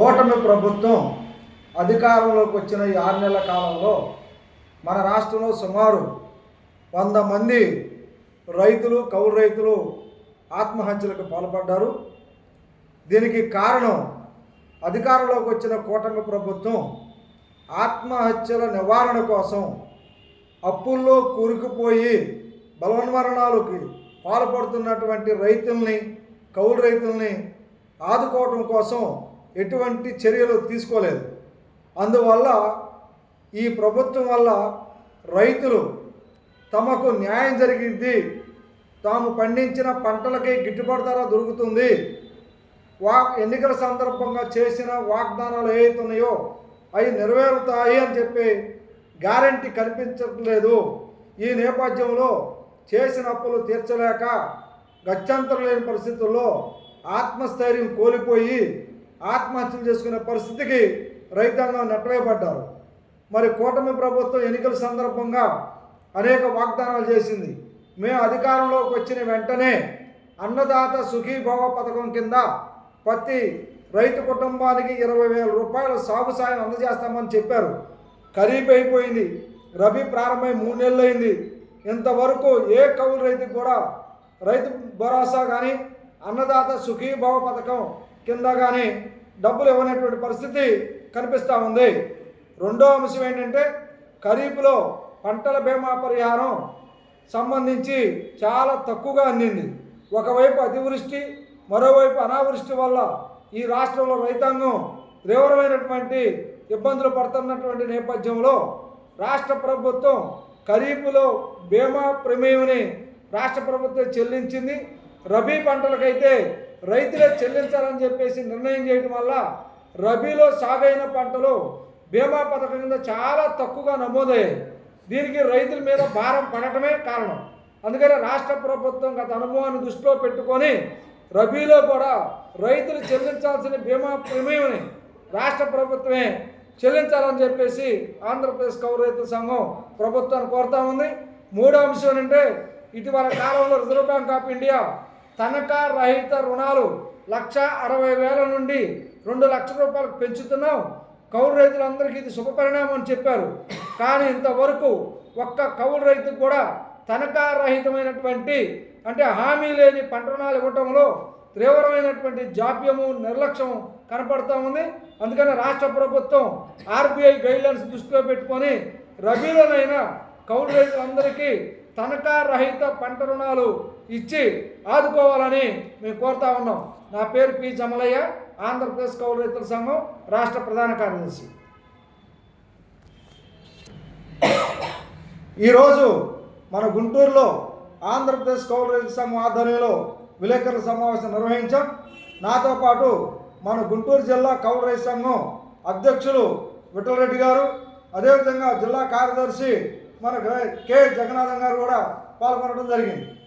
కూటమి ప్రభుత్వం అధికారంలోకి వచ్చిన ఈ ఆరు నెలల కాలంలో మన రాష్ట్రంలో సుమారు వంద మంది రైతులు కౌలు రైతులు ఆత్మహత్యలకు పాల్పడ్డారు. దీనికి కారణం అధికారంలోకి వచ్చిన కూటమి ప్రభుత్వం ఆత్మహత్యల నివారణ కోసం అప్పుల్లో కూరుకుపోయి బలవన్మరణాలకి పాల్పడుతున్నటువంటి రైతుల్ని కౌలు రైతుల్ని ఆదుకోవటం కోసం ఎటువంటి చర్యలు తీసుకోలేదు. అందువల్ల ఈ ప్రభుత్వం వల్ల రైతులు తమకు న్యాయం జరిగింది. తాము పండించిన పంటలకి గిట్టుబాటు ధర దొరుకుతుంది. వా ఎన్నికల సందర్భంగా చేసిన వాగ్దానాలు ఏవైతున్నాయో అవి నెరవేరుతాయి అని చెప్పి గ్యారంటీ కనిపించట్లేదు ఈ నేపథ్యంలో చేసిన అప్పులు తీర్చలేక గత్యంతరం లేని పరిస్థితుల్లో ఆత్మస్థైర్యం కోల్పోయి ఆత్మహత్యలు చేసుకునే పరిస్థితికి రైతాంగం నెట్టవేయబడ్డారు. మరి కూటమి ప్రభుత్వం ఎన్నికల సందర్భంగా అనేక వాగ్దానాలు చేసింది. మేము అధికారంలోకి వచ్చిన వెంటనే అన్నదాత సుఖీభావ పథకం కింద ప్రతి రైతు కుటుంబానికి ఇరవై వేల రూపాయల సాగు సాయం అందజేస్తామని చెప్పారు. ఖరీఫ్ అయిపోయింది. రబీ ప్రారంభమై మూడు నెలలు అయింది. ఇంతవరకు ఏ కౌలు రైతుకు కూడా రైతు భరోసా కానీ అన్నదాత సుఖీభావ పథకం కింద కానీ డబ్బులు ఇవ్వనటువంటి పరిస్థితి కనిపిస్తూ ఉంది. రెండో అంశం ఏంటంటే ఖరీఫ్లో పంటల బీమా పరిహారం సంబంధించి చాలా తక్కువగా అందింది. ఒకవైపు అతివృష్టి మరోవైపు అనావృష్టి వల్ల ఈ రాష్ట్రంలో రైతాంగం తీవ్రమైనటువంటి ఇబ్బందులు పడుతున్నటువంటి నేపథ్యంలో రాష్ట్ర ప్రభుత్వం ఖరీఫ్లో బీమా ప్రమేయంని రాష్ట్ర ప్రభుత్వం చెల్లించింది. రబీ పంటలకైతే రైతులే చెల్లించాలని చెప్పేసి నిర్ణయం చేయడం వల్ల రబీలో సాగైన పంటలు బీమా పథకం కింద చాలా తక్కువగా నమోదయ్యాయి. దీనికి రైతుల మీద భారం పడటమే కారణం. అందుకని రాష్ట్ర ప్రభుత్వం గత అనుభవాన్ని దృష్టిలో పెట్టుకొని రబీలో కూడా రైతులు చెల్లించాల్సిన బీమా ప్రీమియంని రాష్ట్ర ప్రభుత్వమే చెల్లించాలని చెప్పేసి ఆంధ్రప్రదేశ్ కౌలు రైతుల సంఘం ప్రభుత్వాన్ని కోరుతా ఉంది. మూడో అంశం ఏంటంటే ఇటీవల కాలంలో రిజర్వ్ బ్యాంక్ ఆఫ్ ఇండియా తనఖా రహిత రుణాలు లక్ష అరవై వేల నుండి రెండు లక్షల రూపాయలకు పెంచుతున్నాం. కౌలు రైతులందరికీ ఇది శుభపరిణామం అని చెప్పారు. కానీ ఇంతవరకు ఒక్క కౌలు రైతుకు కూడా తనఖా రహితమైనటువంటి అంటే హామీ లేని పంట రుణాలు ఇవ్వటంలో తీవ్రమైనటువంటి జాప్యము నిర్లక్ష్యం కనపడుతూ ఉంది. అందుకని రాష్ట్ర ప్రభుత్వం ఆర్బీఐ గైడ్లైన్స్ దృష్టిలో పెట్టుకొని రబీలోనైనా కౌలు రైతులందరికీ తనఖా రహిత పంట రుణాలు ఇచ్చి ఆదుకోవాలని మేము కోరుతా ఉన్నాం. నా పేరు పి. చమలయ్య ఆంధ్రప్రదేశ్ కౌలు రైతుల సంఘం రాష్ట్ర ప్రధాన కార్యదర్శి. ఈరోజు మన గుంటూరులో ఆంధ్రప్రదేశ్ కౌలు రైతు సంఘం ఆధ్వర్యంలో విలేకరుల సమావేశం నిర్వహించాం. నాతో పాటు మన గుంటూరు జిల్లా కౌలు రైతు సంఘం అధ్యక్షులు విఠలరెడ్డి గారు అదేవిధంగా జిల్లా కార్యదర్శి మన కె జగన్నాథం గారు కూడా పాల్గొనడం జరిగింది.